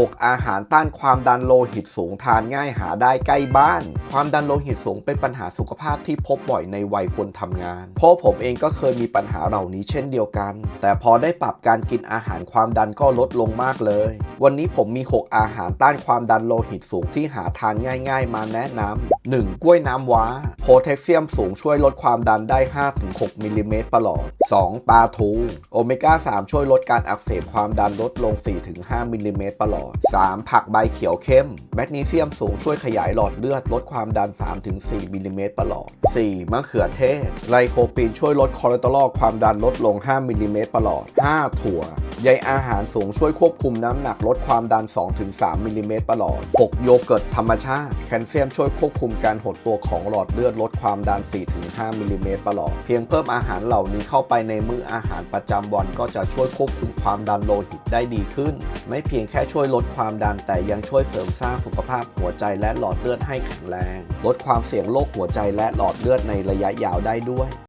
6 อาหารต้านความดันโลหิตสูงทานง่ายหาได้ใกล้บ้าน ความดันโลหิตสูงเป็นปัญหาสุขภาพที่พบบ่อยในวัยคนทำงาน เพราะผมเองก็เคยมีปัญหาเหล่านี้เช่นเดียวกัน แต่พอได้ปรับการกินอาหารความดันก็ลดลงมากเลย วันนี้ผมมี 6 อาหารต้านความดันโลหิตสูงที่หาทานง่าย ๆ มาแนะนำ 1. กล้วยน้ำว้า โพแทสเซียมสูงช่วยลดความดันได้ 5-6มิลลิเมตรประหลอด 2. ปลาทู โอเมก้า 3 ช่วยลดการอักเสบความดันลดลง 4-5มิลลิเมตรประหลอด 3. ผักใบเขียวเข้ม แมกนีเซียมสูงช่วยขยายหลอดเลือด ลดความดัน 3-4มิลลิเมตรประหลอด 4. มะเขือเทศไลโคปีนช่วยลดคอเลสเตอรอลความดันลดลง 5มิลลิเมตรประหลอด 5. ถั่ว ใยอาหารสูงช่วยควบคุมน้ำหนักลดความดัน 2-3 มิลลิเมตรประหลอด 6. โยเกิร์ตธรรมชาติ แคลเซียมช่วยควบคุมการหดตัวของหลอดเลือดลดความดัน 4-5 มิลลิเมตรประหลอด เพียงเพิ่มอาหารเหล่านี้เข้าไปในมื้ออาหารประจำวันก็จะช่วยควบคุมความดันโลหิตได้ดีขึ้น ไม่เพียงแค่ช่วยลดความดันแต่ยังช่วยเสริมสร้างสุขภาพหัวใจและหลอดเลือดให้แข็งแรง ลดความเสี่ยงโรคหัวใจและหลอดเลือดในระยะยาวได้ด้วย